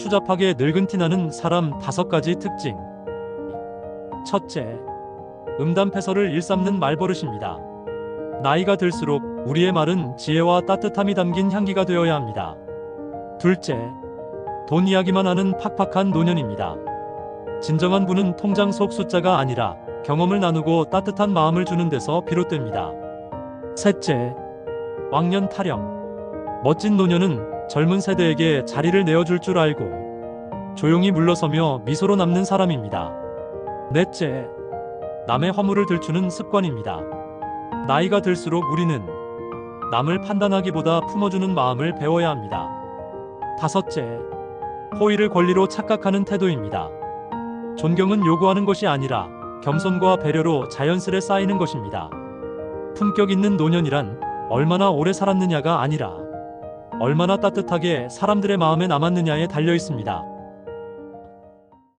추잡하게 늙은 티나는 사람 다섯 가지 특징. 첫째, 음담패설을 일삼는 말버릇입니다. 나이가 들수록 우리의 말은 지혜와 따뜻함이 담긴 향기가 되어야 합니다. 둘째, 돈 이야기만 하는 팍팍한 노년입니다. 진정한 부는 통장 속 숫자가 아니라 경험을 나누고 따뜻한 마음을 주는 데서 비롯됩니다. 셋째, 왕년 타령. 멋진 노년은 젊은 세대에게 자리를 내어줄 줄 알고 조용히 물러서며 미소로 남는 사람입니다. 넷째, 남의 화물을 들추는 습관입니다. 나이가 들수록 우리는 남을 판단하기보다 품어주는 마음을 배워야 합니다. 다섯째, 호의를 권리로 착각하는 태도입니다. 존경은 요구하는 것이 아니라 겸손과 배려로 자연스레 쌓이는 것입니다. 품격 있는 노년이란 얼마나 오래 살았느냐가 아니라 얼마나 따뜻하게 사람들의 마음에 남았느냐에 달려 있습니다.